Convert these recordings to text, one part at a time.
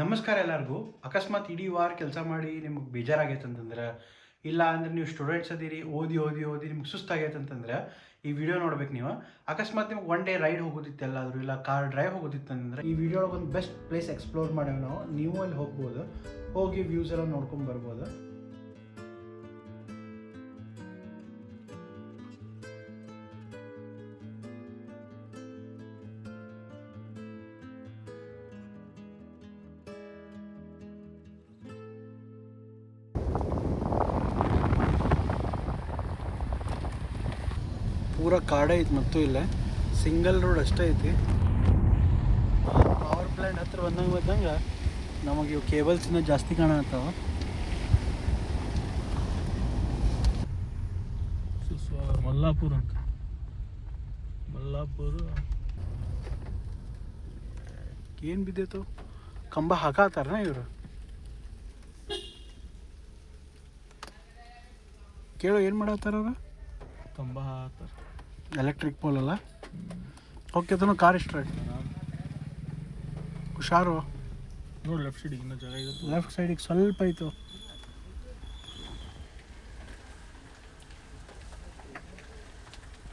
ನಮಸ್ಕಾರ ಎಲ್ಲರಿಗೂ. ಅಕಸ್ಮಾತ್ ಇಡೀ ವಾರ ಕೆಲಸ ಮಾಡಿ ನಿಮಗೆ ಬೇಜಾರಾಗೈತೆ ಅಂತಂದ್ರೆ ಇಲ್ಲ ಅಂದ್ರೆ ನೀವು ಸ್ಟೂಡೆಂಟ್ಸ್ ಅದೀರಿ, ಓದಿ ಓದಿ ಓದಿ ನಿಮ್ಗೆ ಸುಸ್ತಾಗೈತೆ ಅಂತಂದ್ರೆ ಈ ವಿಡಿಯೋ ನೋಡ್ಬೇಕು ನೀವು. ಅಕಸ್ಮಾತ್ ನಿಮ್ಗೆ ಒನ್ ಡೇ ರೈಡ್ ಹೋಗೋದಿತ್ತು ಎಲ್ಲಾದರೂ, ಇಲ್ಲ ಕಾರ್ ಡ್ರೈವ್ ಹೋಗೋದಿತ್ತು ಅಂತಂದ್ರೆ ಈ ವಿಡಿಯೋ ಒಂದು ಬೆಸ್ಟ್ ಪ್ಲೇಸ್ ಎಕ್ಸ್ಪ್ಲೋರ್ ಮಾಡೇವೆ ನಾವು. ನೀವು ಅಲ್ಲಿ ಹೋಗ್ಬೋದು, ಹೋಗಿ ವ್ಯೂಸ್ ಎಲ್ಲ ನೋಡ್ಕೊಂಡು ಬರ್ಬೋದು. ಪೂರ ಕಾಡೇ ಐತಿ ಮತ್ತು ಇಲ್ಲ. ಸಿಂಗಲ್ ರೋಡ್ ಅಷ್ಟೇ ಐತಿ. ಪವರ್ ಪ್ಲ್ಯಾಂಟ್ ಹತ್ರ ಬಂದಂಗೆ ಬಂದಂಗೆ ನಮಗೆ ಇವು ಕೇಬಲ್ಸ್ ಇನ್ನೂ ಜಾಸ್ತಿ ಕಾಣತ್ತಾವ ಮಲ್ಲಾಪುರ ಅಂತ. ಮಲ್ಲಾಪುರ. ಏನು ಬಿದ್ದೈತು? ಕಂಬ ಹಾಕಾತಾರನ ಇವರು? ಕೇಳು ಏನು ಮಾಡತ್ತಾರ ಅವ್ರು? ಕಂಬ ಹಾಕ್ತಾರ ಎಲೆಕ್ಟ್ರಿಕ್ ಪೋಲ್ ಅಲ್ಲ? ಓಕೆ ಅದನ್ನು ಕಾರ್ ಇಷ್ಟ ಹುಷಾರು. ನೋಡಿ ಲೆಫ್ಟ್ ಸೈಡಿಗೆ ಇನ್ನೂ ಜಾಗ ಇದೆ. ಲೆಫ್ಟ್ ಸೈಡಿಗೆ ಸ್ವಲ್ಪ ಇತ್ತು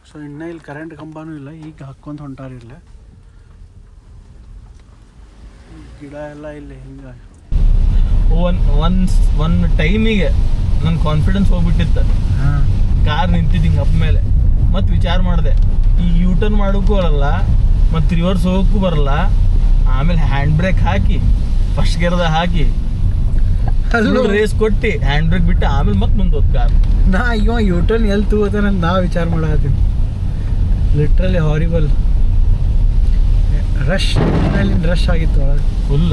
ಸೊ ಇನ್ನೂ ಇಲ್ಲಿ ಕರೆಂಟ್ ಕಂಬನೂ ಇಲ್ಲ ಈಗ ಹಾಕ್ಕೊಂತ ಹೊಂಟಾರಿಲ್ಲ ಗಿಡ ಎಲ್ಲ ಇಲ್ಲಿ ಹಿಂಗೆ. ಒನ್ ಒನ್ ಒನ್ ಟೈಮಿಗೆ ನನ್ನ ಕಾನ್ಫಿಡೆನ್ಸ್ ಹೋಗ್ಬಿಟ್ಟಿತ್ತು. ಹಾಂ. ಕಾರ್ ನಿಂತಿದ್ದು ಹಿಂಗೆ ಅಪ್ ಮೇಲೆ. ಮತ್ತೆ ವಿಚಾರ ಮಾಡಿದೆ. ಈ ಯೂ ಟರ್ನ್ ಮಾಡೋಕ್ಕೂ ಬರಲ್ಲ ಮತ್ತು ರಿವರ್ಸ್ ಹೋಗೋಕ್ಕೂ ಬರಲ್ಲ. ಆಮೇಲೆ ಹ್ಯಾಂಡ್ ಬ್ರೇಕ್ ಹಾಕಿ ಫಸ್ಟ್ ಗೇರ್ದಾಗ ಹಾಕಿ ರೇಸ್ ಕೊಟ್ಟು ಹ್ಯಾಂಡ್ ಬ್ರೇಕ್ ಬಿಟ್ಟು ಆಮೇಲೆ ಮತ್ತೆ ಮುಂದೆ ಹೋದ್ ಕಾರ್ ನಾ ಯು ಯೂಟರ್ನ್ ಎಲ್ಲಿ ತಗೋತಾನ ನಾ ವಿಚಾರ ಮಾಡತ್ತೀನಿ ಲಿಟ್ರಲಿ ಹಾರಿಬಲ್ ರಶ್ ಮೇಲಿನ ರಶ್ ಆಗಿತ್ತು ಒಳಗೆ. ಫುಲ್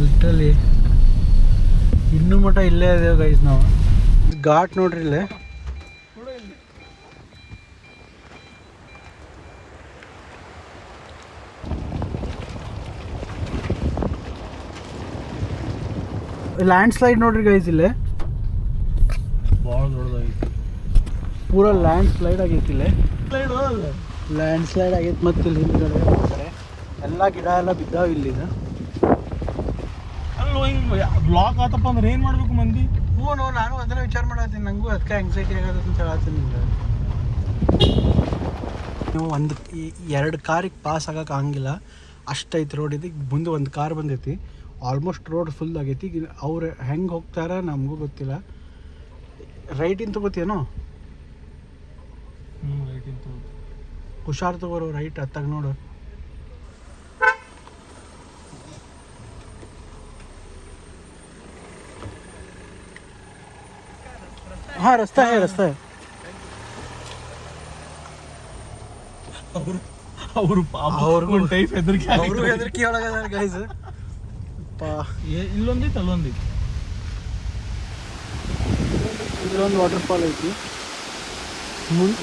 ಲಿಟ್ರಲಿ ಇನ್ನೂ ಮಟ್ಟ ಇಲ್ಲೇ ಇದೇವೆ ಗೈಸ್ ನಾವು. ಘಾಟ್ ನೋಡ್ರಿ ಇಲ್ಲೇ. ಲ್ಯಾಂಡ್ ಸ್ಲೈಡ್ ನೋಡ್ರಿ ಗೈಸ್ ಇಲ್ಲೇ. ಭಾಳ ದೊಡ್ಡದಾಗಿತ್ತು ಪೂರ ಲ್ಯಾಂಡ್ ಸ್ಲೈಡ್ ಆಗೈತಿ ಇಲ್ಲೇ. ಲ್ಯಾಂಡ್ ಸ್ಲೈಡ್ ಆಗೈತೆ ಮತ್ತೆ ಇಲ್ಲಿ ಹಿಂದ್ಗಡೆ ಕಡೆ ಎಲ್ಲ ಗಿಡ ಎಲ್ಲ ಬಿದ್ದಾವ ಇಲ್ಲಿ ಅಲ್ಲೋ ಹಿಂಗೆ ಬ್ಲಾಕ್ ಆತಪ್ಪ ಅಂದ್ರೆ ಏನು ಮಾಡ್ಬೇಕು ಮಂದಿ? ಹ್ಞೂ ನೋ ನಾನು ಅದನ್ನ ವಿಚಾರ ಮಾಡತ್ತೀನಿ. ನನಗೂ ಅದಕ್ಕೆ ಆಂಗ್ಸೈಟಿ ಆಗತ್ತೆ ಅಂತ ಹೇಳತ್ತೀನಿ ನಿಂಗೆ. ನೀವು ಒಂದು ಎರಡು ಕಾರಿಗೆ ಪಾಸ್ ಆಗಕ್ಕೆ ಆಗಂಗಿಲ್ಲ. ಅಷ್ಟೈತಿ ರೋಡ್ ಇದು ಮುಂದೆ ಒಂದು ಕಾರ್ ಬಂದೈತಿ. ಆಲ್ಮೋಸ್ಟ್ ರೋಡ್ ಫುಲ್ ಆಗೈತಿ. ಅವ್ರು ಹೆಂಗೆ ಹೋಗ್ತಾರ ನಮಗೂ ಗೊತ್ತಿಲ್ಲ. ರೈಟಿಂದ ತಗೋತೀನೋ. ಹುಷಾರು ತಗೋರು ರೈಟ್ ಹತ್ತಾಗ ನೋಡು. ಹಾ ರಸ್ತೆ ರಸ್ತೆ ಅವರು ಅವರು ಟೈಪ್ ಹೆದರಿಕೆ ಅವರು ಹೆದರಿಕೆ ಒಳಗದಾರ ಗೈಸ್ ಪಾ ಇಲ್ಲೊಂದಿತ್ತು ಅಲ್ಲೊಂದಿತ್ತು ಇಲ್ಲೊಂದು ವಾಟರ್ ಫಾಲ್ ಐತಿ. ಮುನ್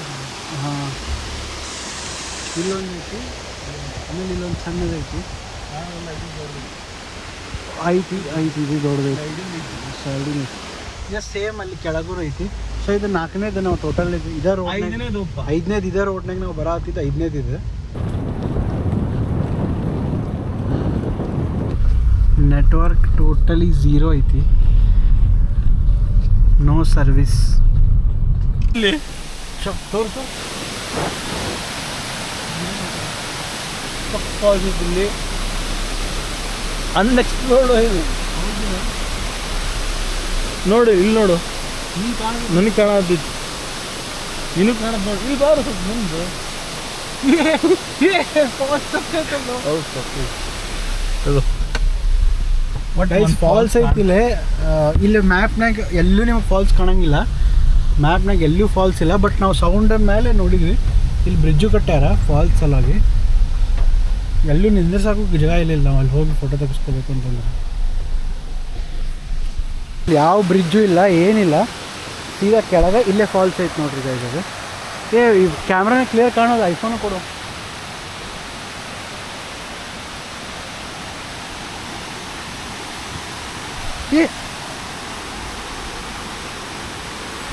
ಹಾಂ. ಇಲ್ಲೊಂದು ಐತಿ ಆಮೇಲೆ ಇಲ್ಲೊಂದು ಸಣ್ಣದೈತಿ ಐತಿ. ಐತಿ ಇದು ದೊಡ್ಡದೈತಿ. ಸೈಡಿನ ಸೇಮ್ ಅಲ್ಲಿ ಕೆಳಗೂ ಐತಿ. ಸೊ ಇದು ನಾಲ್ಕನೇದು ನಾವು ಟೋಟಲ್ ಇದು ಇದೇ ರೋಡ್ ಐದನೇ ದೊಪ್ಪ ಐದನೇದು ಇದೇ ರೋಡ್ನಾಗ ನಾವು ಬರತ್ತಿದ್ದು ಐದನೇದು ಇದೆ ನೆಟ್ವರ್ಕ್ ಟೋಟಲಿ ಝೀರೋ ಐತಿ ನೋ ಸರ್ವಿಸ್ ಇಲ್ಲಿ ತೋರಿಸು ಇಲ್ಲಿ ಅನ್ಎಕ್ಸ್ಪ್ಲೋರ್ಡ್ ಇದು ನೋಡು ಇಲ್ಲಿ ನೋಡು ನನಗೆ ಕಾಣತ್ತಿತ್ತು ನೀನು ಕಾಣ ನೋಡು ಇಲ್ಲಿ ಬಾರು ಸ್ವಲ್ಪ ಮುಂದೆ ಹೌದು ತಪ್ಪು. ಹೌದು ಫಾಲ್ಸ್ ಐತಿ ಇಲ್ಲಿ ಇಲ್ಲಿ ಮ್ಯಾಪ್ನಾಗ ಎಲ್ಲೂ ನಿಮಗೆ ಫಾಲ್ಸ್ ಕಾಣಂಗಿಲ್ಲ. ಮ್ಯಾಪ್ನಾಗ ಎಲ್ಲೂ ಫಾಲ್ಸ್ ಇಲ್ಲ. ಬಟ್ ನಾವು ಸೌಂಡ್ ಮೇಲೆ ನೋಡಿದ್ವಿ. ಇಲ್ಲಿ ಬ್ರಿಡ್ಜು ಕಟ್ಟ್ಯಾರ ಫಾಲ್ಸ್ ಸಲುವಾಗಿ ಎಲ್ಲೂ ನಿಂದಿರ್ಸಾಕು ಜಾಗ ಇಲ್ಲ ನಾವು ಅಲ್ಲಿ ಹೋಗಿ ಫೋಟೋ ತೆಗಿಸ್ಕೋಬೇಕು ಅಂತಂದ್ರೆ. ಯಾವ ಬ್ರಿಡ್ಜು ಇಲ್ಲ ಏನಿಲ್ಲ. ಸೀದಾ ಕೆಳಗೆ ಇಲ್ಲೇ ಫಾಲ್ಸ್ ಐತೆ ನೋಡ್ರಿ ಗೈಸ್ ಅದು. ಏ ಈ ಕ್ಯಾಮ್ರಾನ ಕ್ಲಿಯರ್ ಕಾಣೋದು ಐಫೋನು ಕೊಡು. ಏ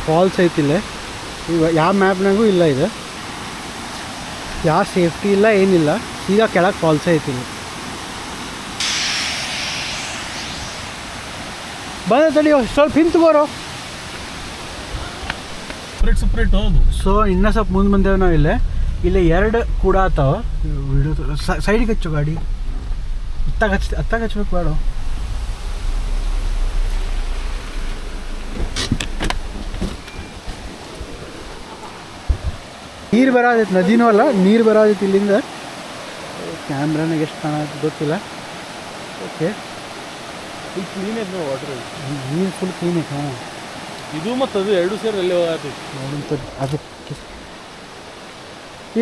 ಫಾಲ್ಸ್ ಐತಿಲ್ಲ ಈಗ ಯಾವ ಮ್ಯಾಪ್ನಾಗೂ ಇಲ್ಲ ಇದು. ಯಾವ ಸೇಫ್ಟಿ ಇಲ್ಲ ಏನಿಲ್ಲ. ಈಗ ಕೆಳಗೆ ಫಾಲ್ಸ್ ಐತಿಲ್ಲ ಬಂದ ತಡಿ ಸ್ವಲ್ಪ ಹಿಂತು ಬರೋ ಸೊ ಇನ್ನೂ ಸ್ವಲ್ಪ ಮುಂದೆ ಬಂದೇವೆ ನಾವು ಇಲ್ಲೇ. ಇಲ್ಲಿ ಎರಡು ಕೂಡ ಆತಾವ. ವಿಡಿಯೋ ಸೈಡಿಗೆ ಹಚ್ಚು ಗಾಡಿ. ಅತ್ತಾಗ ಹಚ್ಚ ಅತ್ತಾಗ ಹಚ್ಬೇಕು ಬೇಡ. ನೀರು ಬರೋದೈತೆ ನದಿನೂ ಅಲ್ಲ ನೀರು ಬರೋದೈತೆ ಇಲ್ಲಿಂದ. ಕ್ಯಾಮ್ರಾನಾಗ ಎಷ್ಟು ಕಾಣತ್ತೆ ಗೊತ್ತಿಲ್ಲ. ಓಕೆ ಫುಲ್ ಕ್ಲೀನ್ ಐತೆ ನೋಡಿ ವಾಟರ್ ನೀರು ಫುಲ್ ಕ್ಲೀನ್ ಐತೆ ಹಾಂ ಇದು ಮತ್ತು ಅದು ಎರಡು ಸೇರಿ ಅಲ್ಲಿ ಹೋಗತ್ತೈತಿ ಅದಕ್ಕೆ ಅದು.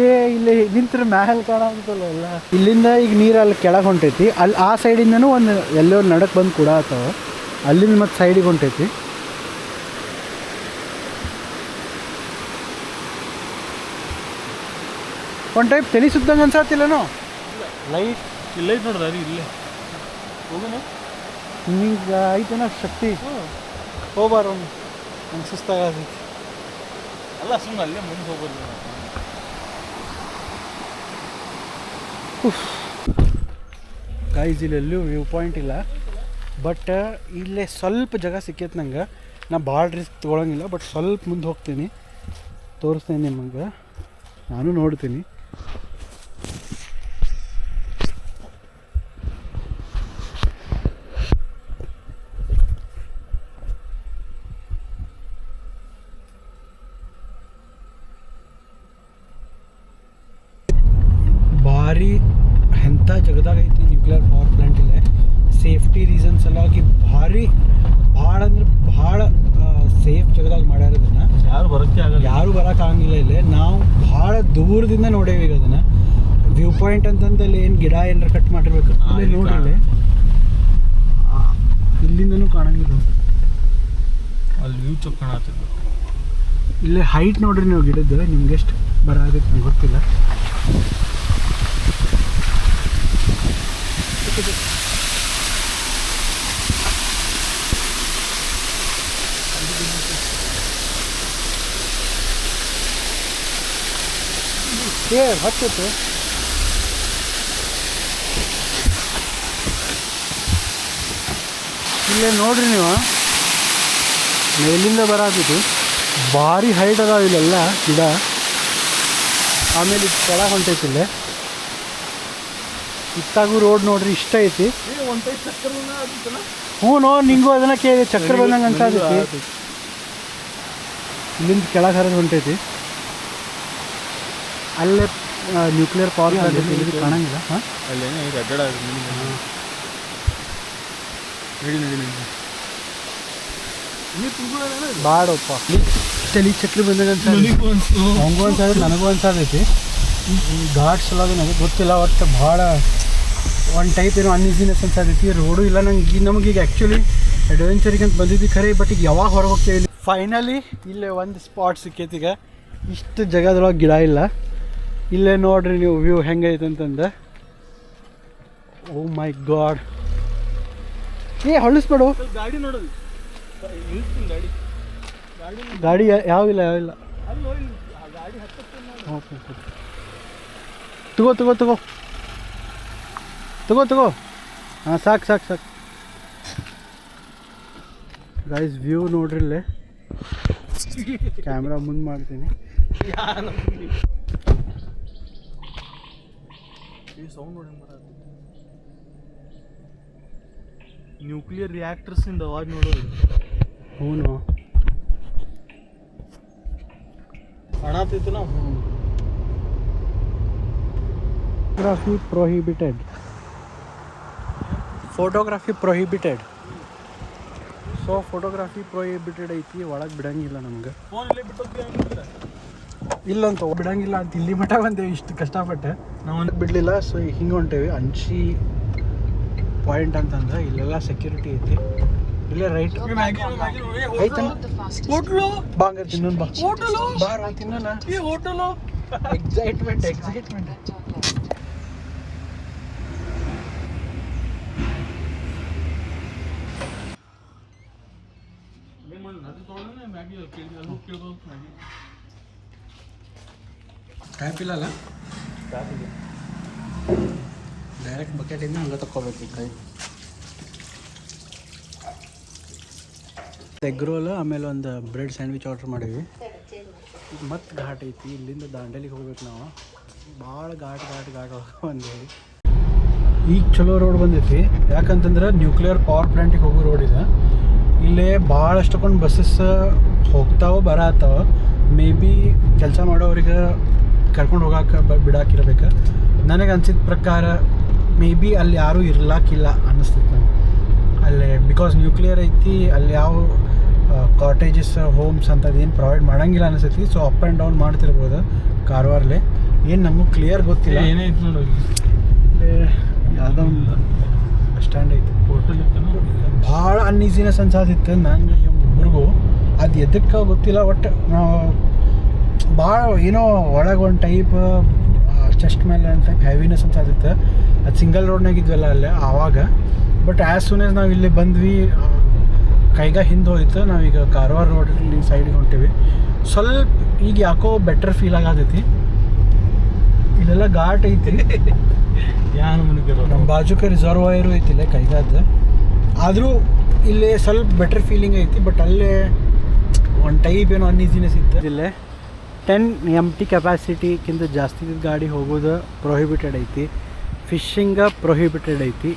ಏ ಇಲ್ಲಿ ನಿಂತ್ರ ಮ್ಯಾಲ್ ಕಾಣತ್ತಲ್ಲ ಎಲ್ಲ. ಇಲ್ಲಿಂದ ಈಗ ನೀರು ಅಲ್ಲಿ ಕೆಳಗೆ ಹೊಂಟೈತಿ. ಅಲ್ಲಿ ಆ ಸೈಡಿಂದನೂ ಒಂದು ಎಲ್ಲೋ ನಡಕ್ಕೆ ಬಂದು ಕೂಡ ಆತಾವ ಅಲ್ಲಿಂದ ಮತ್ತು ಸೈಡಿಗೆ ಹೊಂಟೈತಿ. ಒಂದು ಟೈಪ್ ತಲೆ ಸುತ್ತಂಗೆ ಅನ್ಸತ್ತಿಲ್ಲನೋ ಲೈಟ್ ಇಲ್ಲೇ ಐತೆ ನೋಡ್ರಿ ಅದು ಇಲ್ಲೇ. ಹೋಗೋಣ ನಿಂಗೆ ಐತೆನ ಶಕ್ತಿ? ಹೋಗ್ಬಾರ ನಂಗೆ ಸುಸ್ತಾಗತೈತಿ. ಅಲ್ಲ ಸುಮ್ಮನೆ ಅಲ್ಲೇ ಮುಂದೆ ಹೋಗೋದು ಗೈಸ್ ಇಲ್ಲೆಲ್ಲೂ ವ್ಯೂ ಪಾಯಿಂಟ್ ಇಲ್ಲ. ಬಟ್ ಇಲ್ಲೇ ಸ್ವಲ್ಪ ಜಾಗ ಸಿಕ್ಕೈತೆ ನಂಗೆ. ನಾ ಭಾಳ ರಿಸ್ಕ್ ತೊಗೊಳಂಗಿಲ್ಲ ಬಟ್ ಸ್ವಲ್ಪ ಮುಂದೆ ಹೋಗ್ತೀನಿ. ತೋರಿಸ್ತೀನಿ ನಿಮಗೆ. ನಾನು ನೋಡ್ತೀನಿ. ಭಾರಿ ಎಂಥ ಜಗದಾಗ ಐತಿ ನ್ಯೂಕ್ಲಿಯರ್ ಪವರ್ ಪ್ಲಾಂಟ್ ಇಲ್ಲ ಸೇಫ್ಟಿ ರೀಸನ್ಸ್ ಸಲುವಾಗಿ ಭಾರಿ ಭಾಳ ಅಂದ್ರೆ ಭಾಳ ಸೇಫ್ ಜಗದಾಗ ಮಾಡ್ಯಾರ ಇದನ್ನ ಯಾರು ಬರೋಕ್ಕೆ ಆಗಲ್ಲ. ಯಾರು ಬರೋಕ್ಕಾಗಂಗಿಲ್ಲ ಇಲ್ಲಿ. ನಾವು ಭಾಳ ದೂರದಿಂದ ನೋಡೇವಿ ಈಗ ಅದನ್ನ. ವ್ಯೂ ಪಾಯಿಂಟ್ ಅಂತಂದಲ್ಲಿ ಏನು ಗಿಡ ಏನಾರ ಕಟ್ ಮಾಡಿರ್ಬೇಕು. ಆಮೇಲೆ ನೋಡಿ ಇಲ್ಲಿ. ನೋಡ್ರಿ ಕಾಣ- ಆ, ಇಲ್ಲಿಂದನೂ ಕಾಣಂಗಿಲ್ಲ. ಅಲ್ಲಿ ವ್ಯೂ ಚೊಕ್ ಕಾಣತ್ತಿದ್ದು ಇಲ್ಲೇ ಹೈಟ್ ನೋಡ್ರಿ ನೀವು ಗಿಡದ್ದು. ನಿಮ್ಗೆ ಎಷ್ಟು ಬರ ನಂಗೆ ಗೊತ್ತಿಲ್ಲ. ಏ ಹತ್ತಿತ್ತು ಇಲ್ಲೇ ನೋಡ್ರಿ ನೀವು. ಮೇಲಿಂದ ಬರಾತಿತ್ತು ಭಾರಿ ಹೈಟ್ ಅದಾವ ಇಲ್ಲೆಲ್ಲ ಗಿಡ. ಆಮೇಲೆ ಇದು ಕೆಳಗೆ ಹೊಂಟೈತಿ ಇಲ್ಲೇ. ಇತ್ತಾಗೂ ರೋಡ್ ನೋಡ್ರಿ ಇಷ್ಟ ಐತಿ. ಹ್ಞೂ ನೋ ನಿಂಗೂ ಅದನ್ನ ಕೇಳಿ ಚಕ್ರ ಬಂದಂಗೆ ಅಂತ ಇಲ್ಲಿಂದ ಕೆಳಗೆ ಹರಿದು ಹೊಂಟೈತಿ. ಅಲ್ಲೇ ನ್ಯೂಕ್ಲಿಯರ್ ಪವರ್ ಪ್ಲಾಂಟ್ ಕಾಣಂಗಿಲ್ಲ. ಹಾಂ? ಅಲ್ಲೇನೋ ಇದು ಅಡ್ಡಾಡ ನಡಿ ನಡಿ ನಡಿ. ನೀರು ತುಂಬಿಕೊಳ್ಳೋಣ ಬಾಡಪ್ಪ. ಚಳಿ ಚಕ್ರಿ ಬಂದಾಗ ಅವಂಗೂ ಅನ್ಸಾದ ನನಗೂ ಅನ್ಸಾದೈತಿ ಈ ಘಾಟ್ಸ್ ಒಳಗೆ ನನಗೆ ಗೊತ್ತಿಲ್ಲ ಒಟ್ಟು ಭಾಳ ಒಂದು ಟೈಪ್ ಏನೋ ಅನ್ಇಸಿನೆಸ್ ಅನ್ಸಾದೈತಿ ರೋಡು ಇಲ್ಲ ನಂಗೆ ಈಗ ನಮಗೆ ಈಗ ಆ್ಯಕ್ಚುಲಿ ಅಡ್ವೆಂಚರಿಗೆ ಅಂತ ಬಂದಿದ್ವಿ ಖರೆ ಬಟ್ ಈಗ ಯಾವಾಗ ಹೊರಗೆ ಹೋಗ್ತೇವೆ? ಫೈನಲಿ ಇಲ್ಲೇ ಒಂದು ಸ್ಪಾಟ್ ಸಿಕ್ಕೈತಿ ಈಗ. ಇಷ್ಟು ಜಾಗದೊಳಗೆ ಗಿಡ ಇಲ್ಲ. ಇಲ್ಲೇ ನೋಡ್ರಿ ನೀವು ವ್ಯೂ ಹೆಂಗೈತೆ ಅಂತಂದು ಓ ಮೈ ಗಾಡ್ ಏ ಹೊಳಿಸ್ಬೇಡು ಗಾಡಿ ನೋಡೋದು ಗಾಡಿ ಯಾವಿಲ್ಲ. ಯಾವಿಲ್ಲ ಓಕೆ ತಗೋ ತಗೋ ತಗೋ. ತಗೋ ತಗೋ. ಹಾಂ, ಸಾಕು ಸಾಕು ಸಾಕು. ಗೈಸ್ ವ್ಯೂ ನೋಡ್ರಿ ಇಲ್ಲೇ. ಕ್ಯಾಮ್ರಾ ಮುಂದೆ ಮಾಡ್ತೀನಿ. ಸೌಂಡ್ ನೋಡಿ ನ್ಯೂಕ್ಲಿಯರ್ ರಿಯಾಕ್ಟರ್ಸ್ ಇಂದ ಅವಾಜ್ ನೋಡೋದು ಹ್ಞೂ ಕಾಣತಿತ್ತು ನಾವು. Photography prohibited photography prohibited so photography prohibited ಐತಿ ಒಳಗೆ ಬಿಡಂಗಿಲ್ಲ ನಮ್ಗೆ. ಫೋನ್ ಇಲ್ಲೇ ಬಿಟ್ಟು ಇಲ್ಲಂತ ಬಿಡಂಗಿಲ್ಲ ಅಂತ ಇಲ್ಲಿ ಮಠ ಬಂದೇವಿ ಇಷ್ಟು ಕಷ್ಟಪಟ್ಟೆ. ನಾವು ಬಿಡಲಿಲ್ಲ ಸೊ ಹಿಂಗೆ ಹೊಂಟೇವಿ. ಅಂಚಿ ಪಾಯಿಂಟ್ ಅಂತಂದ್ರೆ ಇಲ್ಲೆಲ್ಲ ಸೆಕ್ಯೂರಿಟಿ ಐತಿ. ಇಲ್ಲೇ ರೈಟ್ ಹೋಟ್ಲು ಬಾಂಗ ತಿನ್ನೋನ್ ಬಾ ಹೋಟೆಲು ಬಾರ ತಿನ್ನೋಣ. ಈ ಹೋಟೆಲು ಎಕ್ಸೈಟ್ಮೆಂಟ್ ಎಕ್ಸೈಟ್ಮೆಂಟ್ ಅದು ಮ್ಯಾಗಿ ಅಲ್ಲಿ ಕೇಳಿ ಅಲ್ಲಿ ಹೋಗಿ ಕೇಳ್ಬೋದು ಮ್ಯಾಗಿ ಟ್ಯಾಪ್ ಇಲ್ಲ ಅಲ್ಲ? ಡೈರೆಕ್ಟ್ ಬಕೆಟಿಂದ ಹಂಗೆ ಈ ಕೈ. ಎಗ್ ರೋಲ್ ಆಮೇಲೆ ಒಂದು ಬ್ರೆಡ್ ಸ್ಯಾಂಡ್ವಿಚ್ ಆರ್ಡ್ರ್ ಮಾಡೀವಿ ಮತ್ತು ಘಾಟ್ ಐತಿ ಇಲ್ಲಿಂದ ದಾಂಡೇಲಿಗೆ ಹೋಗ್ಬೇಕು ನಾವು. ಭಾಳ ಘಾಟ್ ಘಾಟ್ ಘಾಟ್ ಬಂದೇವಿ. ಈಗ ಚಲೋ ರೋಡ್ ಬಂದೈತಿ. ಯಾಕಂತಂದ್ರೆ ನ್ಯೂಕ್ಲಿಯರ್ ಪವರ್ ಪ್ಲ್ಯಾಂಟಿಗೆ ಹೋಗೋ ರೋಡ್ ಇದೆ. ಇಲ್ಲೇ ಭಾಳಷ್ಟಕ್ಕೊಂದು ಬಸ್ಸಸ್ ಹೋಗ್ತಾವ ಬರತ್ತಾವ ಮೇ ಬಿ ಕೆಲಸ ಮಾಡೋರಿಗೆ ಕರ್ಕೊಂಡು ಹೋಗಕ್ಕೆ ಬ ಬಿಡಾಕಿರ್ಬೇಕು. ನನಗೆ ಅನ್ಸಿದ ಪ್ರಕಾರ ಮೇ ಬಿ ಅಲ್ಲಿ ಯಾರೂ ಇರ್ಲಾಕಿಲ್ಲ ಅನ್ನಿಸ್ತಿತ್ತು ನಂಗೆ. ಅಲ್ಲಿ ಬಿಕಾಸ್ ನ್ಯೂಕ್ಲಿಯರ್ ಐತಿ ಅಲ್ಲಿ ಯಾವ ಕಾಟೇಜಸ್ ಹೋಮ್ಸ್ ಅಂತ ಏನು ಪ್ರೊವೈಡ್ ಮಾಡೋಂಗಿಲ್ಲ ಅನಿಸ್ತೈತಿ ಸೊ ಅಪ್ ಆ್ಯಂಡ್ ಡೌನ್ ಮಾಡ್ತಿರ್ಬೋದು ಕಾರವಾರಲ್ಲಿ. ಏನು ನಮಗೂ ಕ್ಲಿಯರ್ ಗೊತ್ತಿಲ್ಲ. ಏನೈತಿ ನೋಡಿ ಯಾವುದೋ ಒಂದು ಬಸ್ ಸ್ಟ್ಯಾಂಡ್ ಐತಿ. ಹೋಟೆಲ್ ಇತ್ತು ಭಾಳ ಅನ್ಈಸಿನೆಸ್ ಅನ್ಸಾದಿತ್ತು ನಂಗೆ ಇವ್ರಿಗೂ ಅದು ಎದಕ್ಕೆ ಗೊತ್ತಿಲ್ಲ ಒಟ್ಟು ನಾವು ಭಾಳ ಏನೋ ಒಳಗೆ ಒಂದು ಟೈಪ್ ಚೆಸ್ಟ್ ಮೇಲೆ ಒಂದು ಟೈಪ್ ಅಂತ ಆಗ್ತಿತ್ತು ಅದು ಸಿಂಗಲ್ ರೋಡ್ನಾಗ ಇದ್ವಲ್ಲ ಅಲ್ಲೇ ಆವಾಗ. ಬಟ್ ಆ್ಯಸ್ ಸೂನ್ ಆ್ಯಸ್ ನಾವು ಇಲ್ಲಿ ಬಂದ್ವಿ ಕೈಗ ಹಿಂದೆ ಹೋಯ್ತು ನಾವೀಗ ಕಾರವಾರ ರೋಡ್ ಸೈಡಿಗೆ ಹೊಂಟೀವಿ. ಸ್ವಲ್ಪ ಈಗ ಯಾಕೋ ಬೆಟರ್ ಫೀಲ್ ಆಗತೈತಿ. ಇಲ್ಲೆಲ್ಲ ಘಾಟ್ ಐತಿ. ಯಾನು ಮುನಿಕರು ನಮ್ಮ ಬಾಜುಕ ರಿಸರ್ವಾಯರು ಐತಿಲ್ಲ ಕೈಗಾದ. ಆದರೂ ಇಲ್ಲಿ ಸ್ವಲ್ಪ ಬೆಟರ್ ಫೀಲಿಂಗ್ ಐತಿ ಬಟ್ ಅಲ್ಲೇ ಒಂದು ಟೈಪ್ ಏನೋ ಅನ್ಈಸಿನೆಸ್ ಇತ್ತು. ಇಲ್ಲೇ? ಟೆನ್ ಎಂ ಟಿ ಕೆಪಾಸಿಟಿಕ್ಕಿಂತ ಜಾಸ್ತಿ ಗಾಡಿ ಹೋಗೋದು ಪ್ರೊಹಿಬಿಟೆಡ್ ಐತಿ. ಫಿಶಿಂಗ ಪ್ರೊಹಿಬಿಟೆಡ್ ಐತಿ.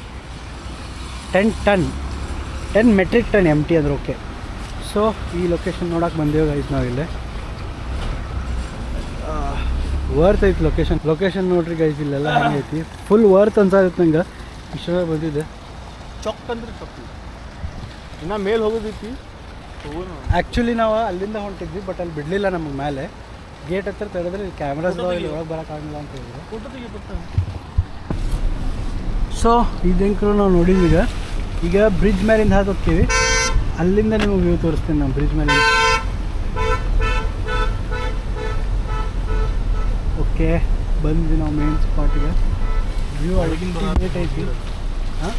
Ten ton ten metric ton M T ಅಂದ್ರೆ ಓಕೆ ಸೊ ಈ ಲೊಕೇಶನ್ ನೋಡೋಕೆ ಬಂದೇವು ಗೈಸ್ ನಾವಿಲ್ಲೇ ವರ್ತ್ ಐತಿ ಲೊಕೇಶನ್ ಲೊಕೇಶನ್ ನೋಡ್ರಿ ಗೈಸ್ ಇಲ್ಲೆಲ್ಲ ಹಂಗೆ ಐತಿ. ಫುಲ್ ವರ್ತ್ ಅನ್ಸಾಗುತ್ತೆ ನಂಗೆ. ಇಷ್ಟ ಬಂದಿದೆ ಚೊಕ್ ಅಂದ್ರೆ ಚೊಕ್ ಇನ್ನು ಮೇಲೆ ಹೋಗೋದೈತಿ. ಆ್ಯಕ್ಚುಲಿ ನಾವು ಅಲ್ಲಿಂದ ಹೊಂಟಿದ್ವಿ ಬಟ್ ಅಲ್ಲಿ ಬಿಡಲಿಲ್ಲ ನಮಗೆ ಮೇಲೆ ಗೇಟ್ ಹತ್ರ ತೆಗೆದ್ರೆ ಕ್ಯಾಮ್ರಾಸ್ ಇಲ್ಲಿ ಒಳಗೆ ಬರೋಕ್ಕಾಗಲ್ಲ ಅಂತ ಹೇಳಿದ್ರು. ಸೊ ಇದಂಕರು ನಾವು ನೋಡಿದ್ವಿ ಈಗ. ಈಗ ಬ್ರಿಡ್ಜ್ ಮೇಲಿಂದ ಹಾಕಿ ಹೋಗ್ತೀವಿ. ಅಲ್ಲಿಂದ ನಿಮಗೆ ವ್ಯೂ ತೋರಿಸ್ತೀನಿ ನಾವು ಬ್ರಿಡ್ಜ್ ಮೇಲೆ. ಓಕೆ ಬಂದ್ವಿ ನಾವು ಮೇನ್ ಸ್ಪಾಟಿಗೆ ವ್ಯೂ ಅಲ್ಟಿಮೇಟ್ ಐತಿ. ಹಾಂ?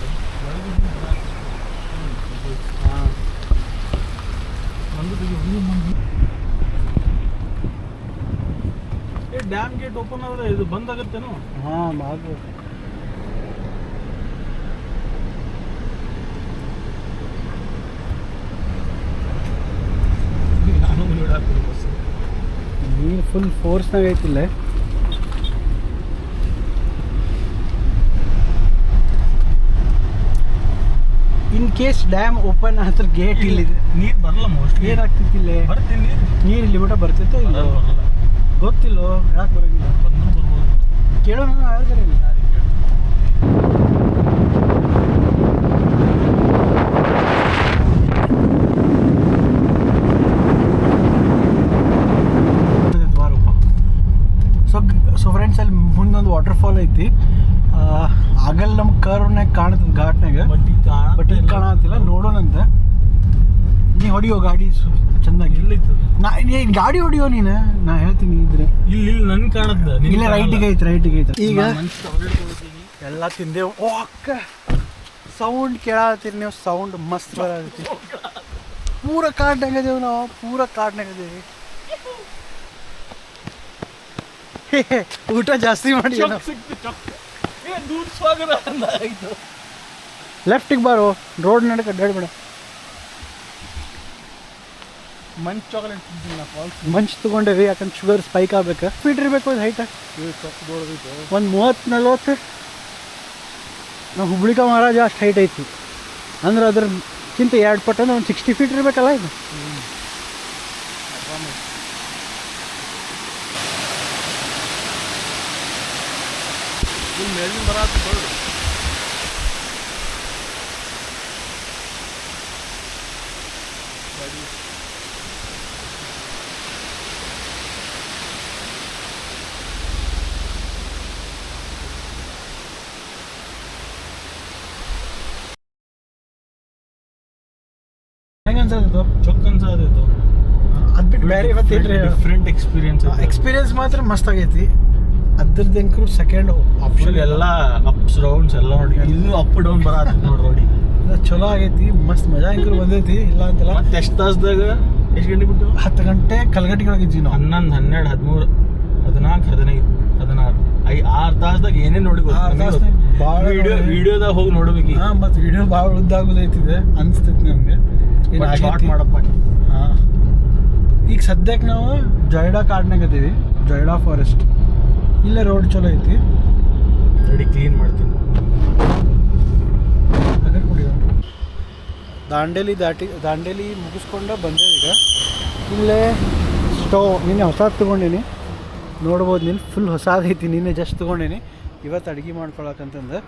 ಹಾಂ ಒಂದು ತೆಗಿ ಒಂದು ಮಂದಿ ಏ ಡ್ಯಾಮ್ ಗೇಟ್ ಓಪನ್ ಆದ್ರೆ ಇದು ಬಂದ್ ಆಗುತ್ತೇನೋ? ಹಾಂ ಮಾಡ್ಬೇಕು ನಾನು ನೀರು ಫುಲ್ ಫೋರ್ಸ್ನಾಗ ಐತಿಲ್ಲ. ಇನ್ ಕೇಸ್ ಡ್ಯಾಮ್ ಓಪನ್ ಆದ್ರೆ ಗೇಟ್ ಇಲ್ಲಿ ನೀರು ಬರಲ್ಲ ಮೋಸ್ಟ್ಲಿ ಏನಾಗ್ತಿತ್ತಿಲ್ಲ ಬರ್ತೀನಿ. ನೀರು ಇಲ್ಲಿ ಮಟ್ಟ ಬರ್ತಿತ್ತು ಇಲ್ಲ? ಬರಲ್ಲ. ಗೊತ್ತಿಲ್ಲೋ ಯಾಕೆ ಬರಂಗಿಲ್ಲ? ಬಂದು ಬರ್ಬೋದು ಕೇಳೋಣ ಹೇಳಿದ್ರೆ ಇಲ್ಲ ಸೊ ಸೊ ಫ್ರೆಂಡ್ಸ್ ಅಲ್ಲಿ ಮುಂದೊಂದು ವಾಟರ್ ಫಾಲ್ ಐತಿ ಆಗಲ್ ನಮ್ಮ ಕರ್ವ್ನಾಗ ಕಾಣ್ತದೆ ಘಾಟ್ನಾಗ ಬಟ್ ಈಗ ಕಾಣತ್ತಿಲ್ಲ ನೋಡೋಣಂತ. ನೀ ಹೊಡಿಯೋ ಗಾಡಿ ಗಾಡಿ ಹೊಡಿಯೋ ನೀನು? ನಾ ಹೇಳ್ತೀನಿ ಇದ್ರೆ. ಇಲ್ಲಿ ಇಲ್ಲಿ ನನ್ ಕಾಣತ್ತ ಇಲ್ಲೇ ರೈಟಿಗೆ ಐತಿ ರೈಟಿಗೆ ಐತೆ. ಈಗ ಎಲ್ಲ ತಿಂದೆವು. ಓ ಅಕ್ಕ. ಸೌಂಡ್ ಕೇಳತ್ತೀರಿ ನೀವು. ಸೌಂಡ್ ಮಸ್ತ್ ಬರತ್ತಿ ಪೂರ ಕಾಡ್ನಾಗ ಅದೇವು ನಾವು. ಪೂರ ಕಾಡ್ನಾಗ ಅದೇವಿ ಊಟ ಜಾಸ್ತಿ ಮಾಡಿ ಲೆಫ್ಟಿಗೆ ಬಾರೋ. ರೋಡ್ ನಡಕ ಅಡ್ಡಾಡ್ಬೇಡ. ಮಂಚ್ ಚಾಕ್ಲೇಟ್ ತಿಂತೀನಿ ಫಾಲ್ಸ್ ಮಂಚ್ ತೊಗೊಂಡೇವಿ ಯಾಕಂದ್ರೆ ಶುಗರ್ ಸ್ಪೈಕ್ ಆಗ್ಬೇಕು. ಫೀಟ್ ಇರಬೇಕು ಅದು ಹೈಟ ಒಂದು ಮೂವತ್ತು ನಲ್ವತ್ತು ನಾವು ಹುಬ್ಳಿಕ ಮಹಾರಾಜ ಅಷ್ಟು ಹೈಟ್ ಐತಿ. ಅಂದ್ರೆ ಅದ್ರಕ್ಕಿಂತ ಎರಡು ಪಟ್ಟು ಅಂದ್ರೆ ಒಂದು ಸಿಕ್ಸ್ಟಿ ಫೀಟ್ ಇರಬೇಕಲ್ಲ ಇದು. ಇಲ್ಲಿ ಅನ್ಸತ್ತು ಚೊಕ್ ಅನ್ಸಾದಿತ್ತು ಅದು. ಬಿಟ್ಟು ಬೇರೆ ಇವತ್ತೇನ್ರಿ ಡಿಫ್ರೆಂಟ್ ಎಕ್ಸ್ಪೀರಿಯನ್ಸ್ ಎಕ್ಸ್ಪೀರಿಯನ್ಸ್ ಮಾತ್ರ ಮಸ್ತ್ ಆಗೈತಿ. ಅದ್ರದ್ದು ಎಂಕ್ರು ಸೆಕೆಂಡ್ ಆಪ್ಷನ್ ಎಲ್ಲ ಅಪ್ಸ್ ಡೌನ್ಸ್ ಎಲ್ಲ ನೋಡಿ. ಇದು ಅಪ್ ಡೌನ್ ಬರತ್ತೆ ನೋಡಿ ನೋಡಿ. ಚಲೋ ಆಗೈತಿ ಮಸ್ತ್ ಮಜಾ ಎಂಕ್ರು ಬಂದೈತಿ ಇಲ್ಲ ಅಂತಲ್ಲ. ಮತ್ತೆ ಎಷ್ಟು ತಾಸ್ದಾಗ ಎಷ್ಟು ಗಂಟೆ ಬಿಟ್ಟು ಹತ್ತು ಗಂಟೆ ಕಲ್ಗಟ್ಟಿಗೆ ಹೋಗಿದ್ವಿ ನಾವು. ಹನ್ನೊಂದು ಹನ್ನೆರಡು ಹದಿಮೂರು ಹದಿನಾಲ್ಕು ಹದಿನೈದು ಹದಿನಾರು. ಐ ಆರು ತಾಸ್ದಾಗ ಏನೇ ನೋಡಿ ಭಾಳ ವಿಡಿಯೋ. ವಿಡಿಯೋದಾಗ ಹೋಗಿ ನೋಡ್ಬೇಕು. ಹಾಂ ಮತ್ತು ವಿಡಿಯೋ ಭಾಳ ಉದ್ದಾಗೋದೈತಿದೆ ಅನಿಸ್ತೈತಿ ನಮಗೆ. ಶಾರ್ಟ್? ಮಾಡಪ್ಪ ಹಾಂ. ಈಗ ಸದ್ಯಕ್ಕೆ ನಾವು ಜೈಡಾ ಕಾಡ್ನಾಗ ಅದೀವಿ ಜೈಡಾ ಫಾರೆಸ್ಟ್ ಇಲ್ಲೇ ರೋಡ್ ಚಲೋ ಐತಿ. ರೆಡಿ ಕ್ಲೀನ್ ಮಾಡ್ತೀನಿ. ಅದೇ ಕುಡಿಯೋ. ದಾಂಡೇಲಿ ದಾಟಿ ದಾಂಡೇಲಿ ಮುಗಿಸ್ಕೊಂಡು ಬಂದೆ ಈಗ. ಇಲ್ಲೇ ಸ್ಟವ್ ನಿನ್ನೆ ಹೊಸಾದು ತೊಗೊಂಡೀನಿ. ನೋಡ್ಬೋದು ನೀನು ಫುಲ್ ಹೊಸಾದೈತಿ ನಿನ್ನೆ ಜಸ್ಟ್ ತೊಗೊಂಡೀನಿ. ಇವತ್ತು ಅಡುಗೆ ಮಾಡ್ಕೊಳಕಂತಂದು.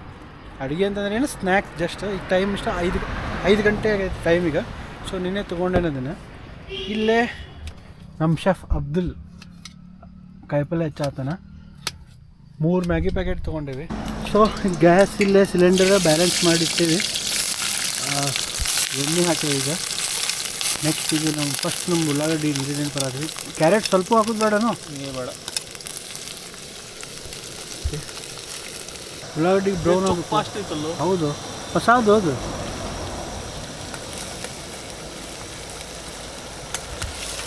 ಅಡುಗೆ ಅಂತಂದ್ರೆ ಏನು ಸ್ನ್ಯಾಕ್ ಜಸ್ಟ್ ಈಗ ಟೈಮ್ ಇಷ್ಟ ಐದು ಐದು ಗಂಟೆ ಆಗೈತೆ ಟೈಮ್ ಈಗ. ಸೊ ನಿನ್ನೆ ತೊಗೊಂಡೇನೆ ಅದನ್ನು. ಇಲ್ಲೇ ನಮ್ಮ ಶೆಫ್ ಅಬ್ದುಲ್ ಕಾಯಿಪಲ್ಲೆ ಹೆಚ್ಚಾತನ ಮೂರು ಮ್ಯಾಗಿ ಪ್ಯಾಕೆಟ್ ತೊಗೊಂಡೇವಿ. ಸೊ ಗ್ಯಾಸ್ ಇಲ್ಲೇ ಸಿಲಿಂಡರ್ ಬ್ಯಾಲೆನ್ಸ್ ಮಾಡಿರ್ತೀವಿ ಎಣ್ಣೆ ಹಾಕಿವಿ ಈಗ. ನೆಕ್ಸ್ಟ್ ಇದು ನಮ್ಮ ಫಸ್ಟ್ ನಮ್ಮ ಉಳ್ಳಾಗಡ್ಡಿ ಇಂಗ್ರೀಡಿಯೆಂಟ್ ಬರೋದ್ರಿ ಕ್ಯಾರೆಟ್ ಸ್ವಲ್ಪ ಹಾಕೋದು ಬೇಡನೋ ನೀ ಬೇಡ. ಉಳ್ಳಾಗಡ್ಡಿ ಬ್ರೌನ್ ಆಗುತ್ತೆ. ಹೌದು. ಹೊಸದು ಅದು.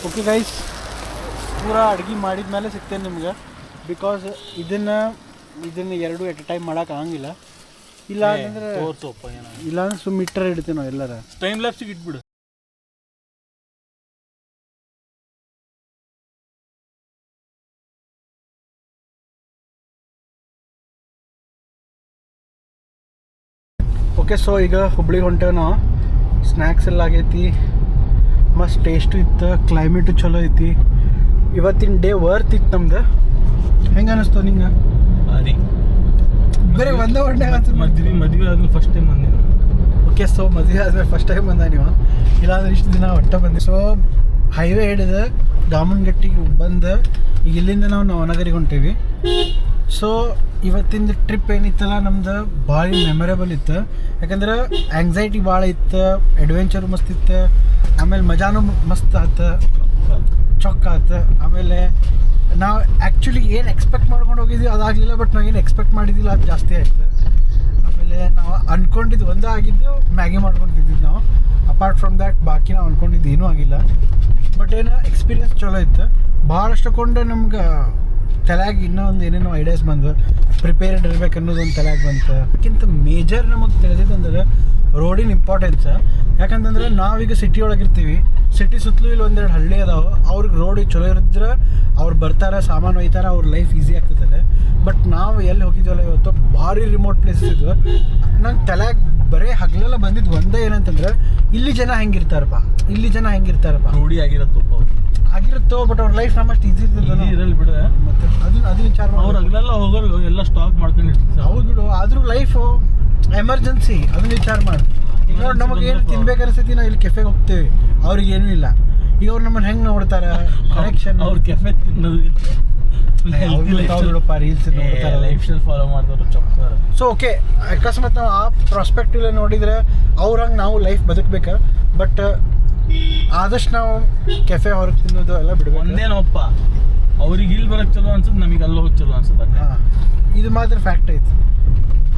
ಓಕೆ ಗೈಸ್ ಪೂರಾ ಅಡುಗೆ ಮಾಡಿದ ಮೇಲೆ ಸಿಗ್ತೇನೆ ನಿಮ್ಗೆ. ಬಿಕಾಸ್ ಇದನ್ನು ಇದನ್ನು ಎರಡು ಎಟ್ ಟೈಮ್ ಮಾಡೋಕೆ ಆಗಂಗಿಲ್ಲ. ಇಲ್ಲ ಅಂತಂದ್ರೆ ತೋರ್ಸಪ್ಪ ಏನ ಇಲ್ಲ ಅಂದ್ರೆ ಸುಮ್ಮ ಇಟ್ಟರೆ ಇಡ್ತೀವಿ ನಾವು ಎಲ್ಲರ. ಟೈಮ್ ಲ್ಯಾಪ್ಸಿಗೆ ಇಟ್ಬಿಡು. ಓಕೆ ಸೊ ಈಗ ಹುಬ್ಳಿಗೆ ಹೊಂಟೇವೆ ನಾವು. ಸ್ನ್ಯಾಕ್ಸ್ ಎಲ್ಲ ಆಗೈತಿ. ಮಸ್ತ್ ಟೇಸ್ಟು ಇತ್ತು ಕ್ಲೈಮೇಟು ಚಲೋ ಐತಿ. ಇವತ್ತಿನ ಡೇ ವರ್ತ್ ಇತ್ತು ನಮ್ದು. ಹೆಂಗೆ ಅನ್ನಿಸ್ತು ನಿಂಗೆ? ಅದೇ ಬರೀ ಒಂದೇ ಒಳ್ಳೆ ಮದ್ವೆ ಮದುವೆ ಆದ್ಮೇಲೆ ಫಸ್ಟ್ ಟೈಮ್ ಬಂದೆ ಓಕೆ ಸೊ ಮದುವೆ ಆದ್ಮೇಲೆ ಫಸ್ಟ್ ಟೈಮ್ ಬಂದ ನೀವು. ಇಲ್ಲಾಂದ್ರೆ ಇಷ್ಟು ದಿನ ಒಟ್ಟ ಬಂದೆ. ಸೊ ಹೈವೇ ಹಿಡಿದು ದಾಮನ್ಗಟ್ಟಿಗೆ ಬಂದು ಈಗ ಇಲ್ಲಿಂದ ನಾವು ನವನಗರಿಗೆ ಹೊಂಟೀವಿ. ಸೊ ಇವತ್ತಿಂದ ಟ್ರಿಪ್ ಏನಿತ್ತಲ್ಲ, ನಮ್ದು ಭಾಳ ಮೆಮೊರೇಬಲ್ ಇತ್ತು. ಯಾಕಂದ್ರೆ ಆಂಗ್ಸೈಟಿ ಭಾಳ ಇತ್ತು ಅಡ್ವೆಂಚರ್ ಮಸ್ತ್ ಇತ್ತು, ಆಮೇಲೆ ಮಜಾನು ಮಸ್ತ್ ಆತು, ಚೊಕ್ಕ ಆತು. ಆಮೇಲೆ ನಾವು ಆ್ಯಕ್ಚುಲಿ ಏನು ಎಕ್ಸ್ಪೆಕ್ಟ್ ಮಾಡ್ಕೊಂಡು ಹೋಗಿದ್ವಿ ಅದಾಗಲಿಲ್ಲ ಬಟ್ ನಾವೇನು ಎಕ್ಸ್ಪೆಕ್ಟ್ ಮಾಡಿದ್ದಿಲ್ಲ, ಅದು ಜಾಸ್ತಿ ಆಯ್ತು. ಆಮೇಲೆ ನಾವು ಅಂದ್ಕೊಂಡಿದ್ದು ಒಂದೇ ಆಗಿದ್ದು ಮ್ಯಾಗಿ ಮಾಡ್ಕೊಂಡು ತಿಂದಿದ್ದು ನಾವು. ಅಪಾರ್ಟ್ ಫ್ರಮ್ ದ್ಯಾಟ್ ಬಾಕಿ ನಾವು ಅಂದ್ಕೊಂಡಿದ್ದು ಏನೂ ಆಗಿಲ್ಲ. ಬಟ್ ಏನು ಎಕ್ಸ್ಪೀರಿಯನ್ಸ್ ಚಲೋ ಇತ್ತು. ಭಾಳಷ್ಟು ಕೊಂಡು ನಮ್ಗೆ ತಲೆಯಾಗಿ ಇನ್ನೂ ಒಂದು ಏನೇನೋ ಐಡಿಯಾಸ್ ಬಂದು ಪ್ರಿಪೇರ್ಡ್ ಇರ್ಬೇಕು ಅನ್ನೋದು ಒಂದು ತಲೆಯಾಗಿ ಬಂತು. ಅದಕ್ಕಿಂತ ಮೇಜರ್ ನಮಗೆ ತಿಳಿದಿದ್ದು ಅಂದ್ರೆ ರೋಡಿನ ಇಂಪಾರ್ಟೆನ್ಸ್ ಯಾಕಂತಂದ್ರೆ ನಾವೀಗ ಸಿಟಿ ಒಳಗೆ ಇರ್ತೀವಿ. ಸಿಟಿ ಸುತ್ತಲೂ ಇಲ್ಲಿ ಒಂದೆರಡು ಹಳ್ಳಿ ಅದಾವೆ. ಅವ್ರಿಗೆ ರೋಡ್ ಚಲೋ ಇರಿದ್ರೆ ಅವ್ರು ಬರ್ತಾರೆ ಸಾಮಾನು ಒಯ್ತಾರೆ ಅವ್ರ ಲೈಫ್ ಈಸಿ ಆಗ್ತದಲ್ಲ ಬಟ್ ನಾವು ಎಲ್ಲಿ ಹೋಗಿದ್ವಲ್ಲ ಇವತ್ತು ಭಾರಿ ರಿಮೋಟ್ ಪ್ಲೇಸಸ್ ಇದ್ವು. ನಂಗೆ ತಲೆಯಾಗ ಬರೀ ಹಗಲೆಲ್ಲ ಬಂದಿದ್ದು ಒಂದೇ ಏನಂತಂದ್ರೆ ಇಲ್ಲಿ ಜನ ಹೆಂಗಿರ್ತಾರಪ್ಪ. ಇಲ್ಲಿ ಜನ ಹೆಂಗಿರ್ತಾರಪ್ಪ. ರೂಢಿ ಆಗಿರತ್ತೋ ಆಗಿರುತ್ತೋ ಬಟ್ ಅವ್ರ ಲೈಫ್ ನಮ್ಮಷ್ಟು ಈಸಿ ಇರ್ತದೆ ಇರಲ್ಲ ಬಿಡ. ಮತ್ತೆ ಅದು ಅದು ವಿಚಾರ ಅವ್ರು ಮಾಡಿ ಹಗಲೆಲ್ಲ ಹೋಗೋರು ಎಲ್ಲ ಸ್ಟಾಕ್ ಮಾಡ್ಕೊಂಡಿರ್ತಾರೆ ಹೌದು ಬಿಡು. ಆದರೂ ಲೈಫು ಎಮರ್ಜೆನ್ಸಿ ಅದನ್ನ ವಿಚಾರ ಮಾಡಿ. ನೋಡಿ ನಮಗೆ ಏನು ತಿನ್ಬೇಕು ಅನಿಸ್ತೈತಿ ನಾವು ಇಲ್ಲಿ ಕೆಫೆಗೆ ಹೋಗ್ತೇವೆ. ಅವ್ರಿಗೆ ಏನೂ ಇಲ್ಲ. ಈಗ ಅವ್ರು ನಮ್ಮನ್ನ ಹೆಂಗೆ ನೋಡ್ತಾರೆ? ಕನೆಕ್ಷನ್ ಅವ್ರ ಕೆಫೆ ತಿನ್ನೋದು ಬಿಡಪ್ಪ ರೀಲ್ಸ್ ನೋಡ್ತಾರೆ. ಲೈಫ್ ಸ್ಟೈಲ್ ಫಾಲೋ ಮಾಡ್ತಾರೆ ಸೊ ಓಕೆ ಅಕಸ್ಮಾತ್ ನಾವು ಆ ಪ್ರಾಸ್ಪೆಕ್ಟಿವ್ ನೋಡಿದ್ರೆ ಅವ್ರಂಗೆ ನಾವು ಲೈಫ್ ಬದುಕಬೇಕು. ಬಟ್ ಆದಷ್ಟು ನಾವು ಕೆಫೆ ಹೊರಗೆ ತಿನ್ನೋದು ಎಲ್ಲ ಬಿಡ್ಬೇಕು. ಒಂದೇನಪ್ಪ ಅವ್ರಿಗೆ ಇಲ್ಲಿ ಬರಕ್ ಚಲೋ ಅನ್ಸುತ್ತೆ ನಮಗೆ ಅಲ್ಲಿ ಹೋಗಿ ಚಲೋ ಅನ್ಸುತ್ತೆ ಇದು ಮಾತ್ರ ಫ್ಯಾಕ್ಟ್ ಐತಿ.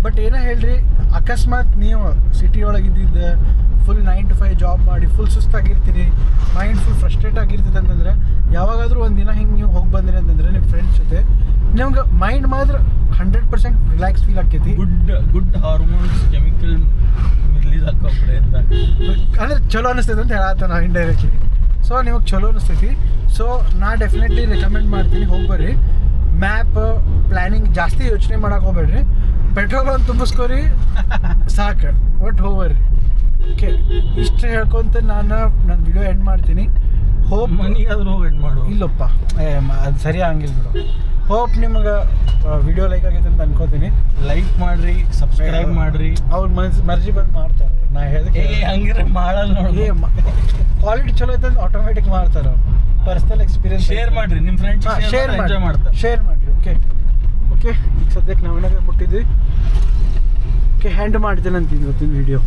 ಬಟ್ ಏನ ಹೇಳ್ರಿ ಅಕಸ್ಮಾತ್ ನೀವು ಸಿಟಿ ಒಳಗೆ ಇದ್ದಿದ್ದ full nine to five job ಮಾಡಿ ಫುಲ್ ಸುಸ್ತಾಗಿರ್ತೀರಿ ಮೈಂಡ್ ಫುಲ್ ಫ್ರಸ್ಟ್ರೇಟ್ ಆಗಿರ್ತದೆ ಅಂತಂದ್ರೆ ಯಾವಾಗಾದ್ರೂ ಒಂದು ದಿನ ಹಿಂಗೆ ನೀವು ಹೋಗಿ ಬಂದ್ರಿ ಅಂತಂದ್ರೆ ನಿಮ್ಮ ಫ್ರೆಂಡ್ಸ್ ಜೊತೆ ನಿಮ್ಗೆ ಮೈಂಡ್ ಮಾತ್ರ ಹಂಡ್ರೆಡ್ ಪರ್ಸೆಂಟ್ ರಿಲ್ಯಾಕ್ಸ್ ಫೀಲ್ ಆಕೈತಿ. Good good hormones chemical release ಹಾಕೋ ಅಂತ. ಅಂದ್ರೆ ಚಲೋ ಅನಿಸ್ತೈತೆ ಅಂತ ಹೇಳತ್ತ ನಾವು ಇಂಡೈರೆಕ್ಟ್ಲಿ ಸೊ ನಿಮಗೆ ಚಲೋ ಅನಿಸ್ತೈತಿ. ಸೊ ನಾ ಡೆಫಿನೆಟ್ಲಿ ರೆಕಮೆಂಡ್ ಮಾಡ್ತೀನಿ ಹೋಗಿ ಬರ್ರಿ. ಮ್ಯಾಪ್ ಪ್ಲ್ಯಾನಿಂಗ್ ಜಾಸ್ತಿ ಯೋಚನೆ ಮಾಡಕ್ಕೆ ಹೋಗ್ಬೇಡ್ರಿ. ಪೆಟ್ರೋಲ್ ಒಂದು ತುಂಬಿಸ್ಕೊರಿ. ಸಾಕು. ಒಟ್ಟು ಹೋಗ್ರಿ ಓಕೆ. ಇಷ್ಟು ಹೇಳ್ಕೊಂತ ನಾನು ನನ್ನ ವಿಡಿಯೋ ಎಂಡ್ ಮಾಡ್ತೀನಿ. ಹೋಪ್ ಮನಿಗಾದ್ರೂ ಹೋಗಿ ಎಂಡ್ ಮಾಡು. ಇಲ್ಲಪ್ಪ. ಏ, ಮ- ಅದು ಸರಿ ಆಗಂಗಿಲ್ಲ ಬಿಡು. ಹೋಪ್ ನಿಮಗೆ ವಿಡಿಯೋ ಲೈಕ್ ಆಗೈತೆ ಅಂತ ಅನ್ಕೋತೀನಿ. ಲೈಕ್ ಮಾಡ್ರಿ ಸಬ್ಸ್ಕ್ರೈಬ್ ಮಾಡ್ರಿ. ಅವ್ರ ಮನ್ಸ್ ಮರ್ಜಿ ಬಂದು ಮಾಡ್ತಾರೆ. ನಾ ಹೇಳಿದ್ರೆ ಹಂಗಿರ ಮಾಡಲ್ಲ ಏ ನೋಡಿ ಕ್ವಾಲಿಟಿ ಚಲೋ ಐತೆ ಆಟೋಮೆಟಿಕ್ ಮಾಡ್ತಾರೆ ಪರ್ಸನಲ್ ಎಕ್ಸ್ಪೀರಿಯನ್ಸ್ ಶೇರ್ ಮಾಡ್ರಿ ನಿಮ್ಮ ಫ್ರೆಂಡ್ಸ್ ಶೇರ್ ಮಾಡ್ತಾರೆ ಶೇರ್ ಮಾಡಿರಿ. ಓಕೆ ಓಕೆ ಈಗ ಸದ್ಯಕ್ಕೆ ನಾವೇನಾಗ ಮುಟ್ಟಿದ್ವಿ? ಓಕೆ ಹ್ಯಾಂಡ್ ಮಾಡ್ತೇನೆ ಅಂತಿದ್ವಿ ಇವತ್ತಿನ ವಿಡಿಯೋ